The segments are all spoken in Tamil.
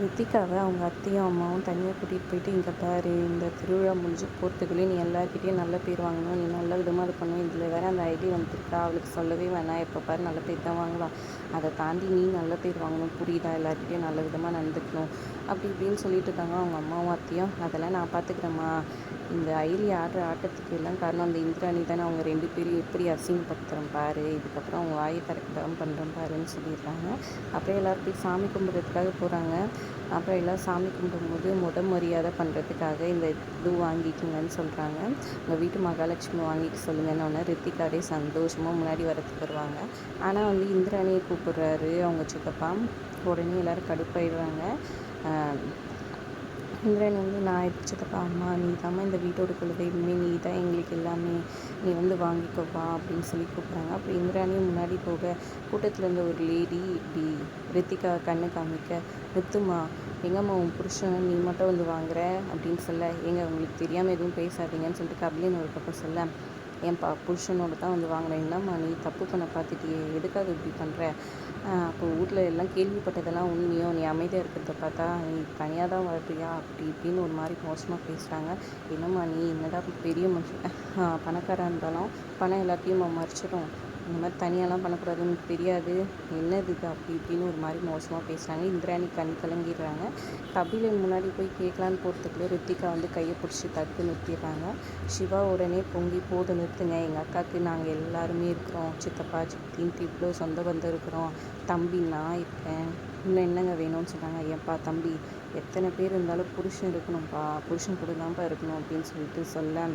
ரித்திகாவை அவங்க அத்தையும் அம்மாவும் தனியாக கூட்டிகிட்டு போயிட்டு இங்கே பாரு இந்த திருவிழா முடிஞ்சு போகிறதுக்குள்ளே நீ எல்லாருக்கிட்டையும் நல்ல பேர் வாங்கணும் நீ நல்ல விதமாக இது பண்ணணும். இதில் வேறு அந்த ஐடி வந்துருக்கா அவளுக்கு சொல்லவே வேணாம். எப்போ பாரு நல்ல பேர் தான் வாங்கலாம் அதை தாண்டி நீ நல்ல பேர் வாங்கணும் புரியுதா? எல்லாருக்கிட்டையும் நல்ல விதமாக நடந்துக்கணும். அப்படி இப்படின்னு சொல்லிட்டு இருக்காங்க அவங்க அம்மாவும் அத்தையும். அதெல்லாம் நான் பார்த்துக்கிறேம்மா இந்த ஐலி ஆடுற ஆட்டத்துக்கு எல்லாம் காரணம் அந்த இந்திராணி தானே. அவங்க ரெண்டு பேரும் எப்படி அசிங்கப்படுத்துகிறோம் பாரு. இதுக்கப்புறம் அவங்க வாயை கரெக்டாக பண்ணுறோம் பாருன்னு சொல்லிடுறாங்க. அப்புறம் எல்லோரும் போய் சாமி கும்பிட்றதுக்காக போகிறாங்க அப்புறம் எல்லாம் சாமி கும்பிடும்போது முத மரியாதை பண்ணுறதுக்காக இந்த இது வாங்கிக்கோங்கன்னு சொல்கிறாங்க உங்கள் வீட்டு மகாலட்சுமி வாங்கிக்க சொல்லுங்கன்னு ஒன்று ரித்திகாரே சந்தோஷமாக முன்னாடி வரத்துக்கு வருவாங்க. ஆனால் வந்து இந்திராணியை கூப்பிடுறாரு அவங்க சித்தப்பா. உடனே எல்லோரும் கடுப்பாயிடுறாங்க. இந்திரன் வந்து நான் சித்தப்பா அம்மா நீ தாம்மா இந்த வீட்டோட குலதெய்வமே நீ தான் எங்களுக்கு எல்லாமே. நீ வந்து வாங்கிக்கோப்பா அப்படின்னு சொல்லி கூப்பிட்றாங்க. அப்புறம் இந்திராணியும் முன்னாடி போக கூட்டத்தில் இருந்த ஒரு லேடி இப்படி ரித்திகா கண்ணு காமிக்க நிறுத்துமா எங்கம்மா உன் புருஷன் நீ மட்டும் வந்து வாங்குற? அப்படின்னு சொல்ல எங்க உங்களுக்கு தெரியாமல் எதுவும் பேசாதீங்கன்னு சொல்லிட்டு கபிலின்னு ஒரு பக்கம் சொல்ல என் பா புருஷனோட தான் வந்து வாங்கினேன் என்னம்மா நீ தப்பு பண்ண பார்த்துட்டியே எதுக்காக இப்படி பண்ணுற அப்போ வீட்டில் எல்லாம் கேள்விப்பட்டதெல்லாம் உண்மையோ? நீ அமைதியாக இருக்கிறத பார்த்தா நீ தனியாக தான் வளர்றியா அப்படி இப்படின்னு ஒரு மாதிரி மோசமாக பேசுகிறாங்க என்னம்மா நீ என்னடா பெரிய மனுஷன் பணக்காராக இருந்தாலும் பணம் எல்லாத்தையும் மறைச்சிடும் இந்த மாதிரி தனியாலாம் பண்ணக்கூடாதுன்னு தெரியாது. என்னது இது அப்படி இப்படின்னு ஒரு மாதிரி மோசமாக பேசுகிறாங்க இந்திராணி கண் கலங்கிடுறாங்க. கபிலன் முன்னாடி போய் கேட்கலான்னு போகிறதுக்குள்ளே ரித்திகா வந்து கையை பிடிச்சி தடுத்து நிறுத்திடுறாங்க. சிவா உடனே பொங்கி போது நிறுத்துங்க. எங்கள் அக்காவுக்கு நாங்கள் எல்லாருமே இருக்கிறோம். சித்தப்பா சித்தின்ட்டு இவ்வளோ சொந்த பந்தம் இருக்கிறோம். தம்பி நான் இருக்கேன். இன்னும் என்னங்க வேணும்னு சொன்னாங்க. ஏன்ப்பா தம்பி எத்தனை பேர் இருந்தாலும் புருஷன் இருக்கணும்ப்பா புருஷன் கூட தான்ப்பா இருக்கணும் அப்படின்னு சொல்லிட்டு சொல்ல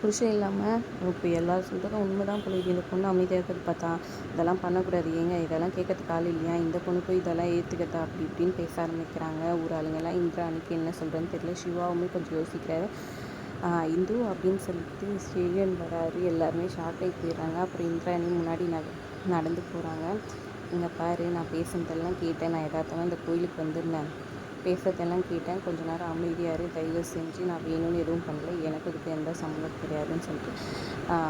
புருஷன் இல்லாமல் இப்போ எல்லாரும் சொல்கிறதும் உண்மை தான் போல இந்த பொண்ணு அமைதியாக இருக்கிறது பார்த்தா இதெல்லாம் பண்ணக்கூடாது. ஏங்க இதெல்லாம் கேட்கறதுக்கு ஆள் இல்லையா? இந்த பொண்ணு போய் இதெல்லாம் ஏற்றுக்கிறதா அப்படி இப்படின்னு பேச ஆரம்பிக்கிறாங்க. ஊர் ஆளுங்கெல்லாம் இந்திராணிக்கு என்ன சொல்கிறேன்னு தெரியல. சிவாவுமே கொஞ்சம் யோசிக்கிறாரு. இந்து அப்படின்னு சொல்லிட்டு ஸ்டேடியன் வராரு. எல்லாருமே ஷாக் ஆகி போயிடுறாங்க. அப்புறம் இந்திராணி முன்னாடி நட நடந்து போகிறாங்க இங்கே பாரு நான் பேசுனதெல்லாம் கேட்டேன். நான் எதார்த்தமாக இந்த கோயிலுக்கு வந்திருந்தேன். பேசுறதெல்லாம் கேட்டேன். கொஞ்ச நேரம் அமைதியாரு தயவு செஞ்சு நான் வேணும்னு எதுவும் பண்ணல. எனக்கு இதுக்கு எந்த சம்மந்தம் கிடையாதுன்னு சொல்லிட்டு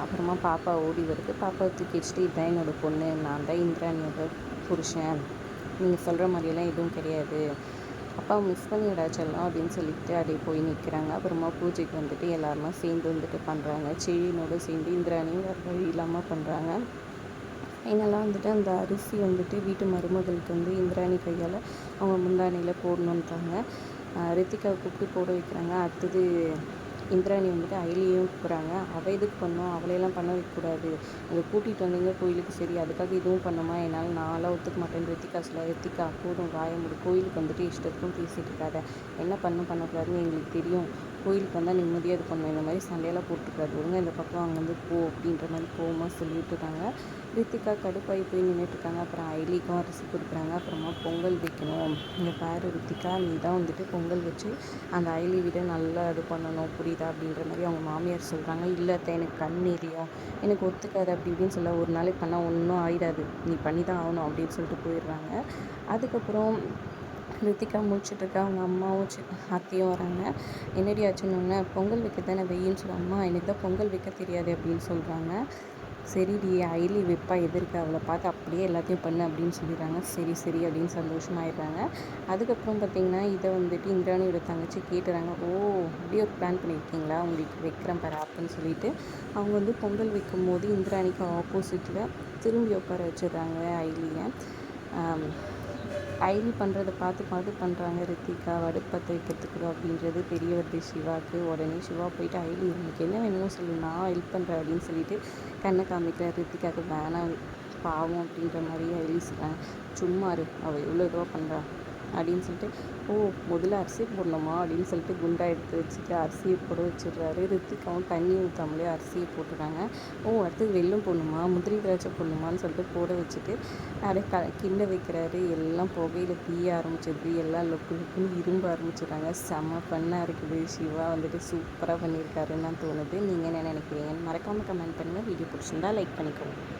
அப்புறமா பாப்பா ஓடி வருது. பாப்பாவை தூக்கி வச்சுட்டு இதுதான் என்னோடய பொண்ணு. நான் தான் இந்திராணியோட புருஷன். நீங்கள் சொல்கிற மாதிரியெல்லாம் எதுவும் கிடையாது. அப்பா மிஸ் பண்ணிடா செல்லம் அப்படின்னு சொல்லிட்டு அப்படியே போய் நிற்கிறாங்க அப்புறமா பூஜைக்கு வந்துட்டு எல்லாருமா சேர்ந்து வந்துட்டு பண்ணுறாங்க செழினோடு சேர்ந்து இந்திராணியும் வேறு வழி இல்லாமல் பண்ணுறாங்க ஃபைனலாக வந்துட்டு அந்த அரிசி வந்துட்டு வீட்டு மருமகளுக்கு வந்து இந்திராணி கையால் அவங்க முந்தானியில் போடணுன்றாங்க. ரித்திகாவை கூப்பிட்டு போட வைக்கிறாங்க. அடுத்தது இந்திராணி வந்துட்டு அயலியும் கூப்பிட்றாங்க அவள் எதுக்கு பண்ணோம் அவளையெல்லாம் பண்ண வைக்கக்கூடாது அதை கூட்டிகிட்டு வந்தீங்க கோயிலுக்கு சரி. அதுக்காக இதுவும் பண்ணுமா? என்னால் நான்லாம் ஒத்துக்க மாட்டேன். ரித்திகா சொல்ல ரித்திகா போதும். வாய கோயிலுக்கு வந்துட்டு இஷ்டத்துக்கும் பேசிகிட்டு இருக்காத. என்ன பண்ண பண்ணக்கூடாதுன்னு எங்களுக்கு தெரியும். கோயிலுக்கு வந்தால் நிம்மதியாக இது பண்ணணும் இந்த மாதிரி சண்டையெல்லாம் போட்டுருக்காது ஒழுங்காக இந்த பக்கம் அங்கே வந்து போ அப்படின்ற மாதிரி போகுமா சொல்லிட்டு இருக்காங்க. ரித்திகா கடுப்பாகி போய் நின்றுட்டுருக்காங்க அப்புறம் ஐலிக்கும் அரிசி கொடுக்குறாங்க. அப்புறமா பொங்கல் வைக்கணும். இங்கே பாரு ரித்திகா நீ தான் வந்துட்டு பொங்கல் வச்சு அந்த ஐலி விட நல்லா இது பண்ணணும். புரியுதா? அப்படின்ற மாதிரி அவங்க மாமியார் சொல்கிறாங்க இல்லை எனக்கு கண் எரியும் எனக்கு ஒத்துக்காது அப்படி இப்படின்னு சொல்ல ஒரு நாளைக்கு பண்ணால் ஒன்றும் ஆயிடாது. நீ பண்ணி தான் ஆகணும் அப்படின்னு சொல்லிட்டு போயிடுறாங்க. அதுக்கப்புறம் ரித்திகா முடிச்சிட்ருக்கா அவங்க அம்மாவும் சி அத்தையும் வராங்க. என்னடி ஆச்சுன்னு பொங்கல் வைக்க தானே வெயின்னு சொல்ல அம்மா எனக்கு தான் பொங்கல் வைக்க தெரியாது அப்படின்னு சொல்கிறாங்க சரிடி ஐலி வைப்பா எதிர்க்க அவளை பார்த்து அப்படியே எல்லாத்தையும் பண்ணு அப்படின்னு சொல்லிடுறாங்க. சரி சரி அப்படின்னு சந்தோஷமாயிடுறாங்க. அதுக்கப்புறம் பார்த்திங்கன்னா இதை வந்துட்டு இந்திராணியோட தங்கச்சி கேட்டுறாங்க. ஓ அப்படியே ஒரு பிளான் பண்ணியிருக்கீங்களா? உங்களுக்கு வைக்கிறேன் பாரு அப்படின்னு சொல்லிட்டு. அவங்க வந்து பொங்கல் வைக்கும் போது இந்திராணிக்கு ஆப்போசிட்டில் திரும்பி உட்கார வச்சிடுறாங்க ஐலியை ஐவி பண்ணுறத பார்த்து பார்த்து பண்ணுறாங்க ரித்திகா அடுப்பு பற்ற வைக்கிறதுக்கு அப்படின்றது பெரிய வருது சிவாவுக்கு உடனே சிவா போயிட்டு ஐலி உங்களுக்கு என்ன வேணுமோ சொல்லு நான் ஹெல்ப் பண்ணுறேன் அப்படின்னு சொல்லிட்டு கண்ணை காமிக்கிற ரித்திகாவுக்கு வேணாம் பாவம் அப்படின்ற மாதிரி ஐலி சொல்கிறாங்க சும்மா இரு அவள் எவ்வளோ இதுவாக பண்ணுறா அப்படின்னு சொல்லிட்டு ஓ முதல்ல அரிசி போடணுமா? அப்படின்னு சொல்லிட்டு குண்டா எடுத்து வச்சுட்டு அரிசியை போட வச்சிடுறாரு. ரித்திகாவும் தண்ணி ஊற்றாமலே அரிசியை போட்டுறாங்க ஓ அடுத்து வெள்ளம் போடணுமா? முந்திரி திராட்சை போடணுமான்னு சொல்லிட்டு போட வச்சுட்டு அப்படியே க கிண்ட வைக்கிறாரு. எல்லாம் புகையில் தீய ஆரம்பிச்சிருது எல்லாம் லொக்கு லொக்குன்னு இரும்ப ஆரம்பிச்சிடுறாங்க. செம்ம பண்ணாக இருக்குது. சிவா வந்துட்டு சூப்பராக பண்ணியிருக்காருன்னு தான் தோணுது. நீங்கள் என்ன நினைக்கிறீங்கன்னு மறக்காமல் கமெண்ட் பண்ணுங்கள் வீடியோ பிடிச்சிருந்தா லைக் பண்ணிக்கோங்க.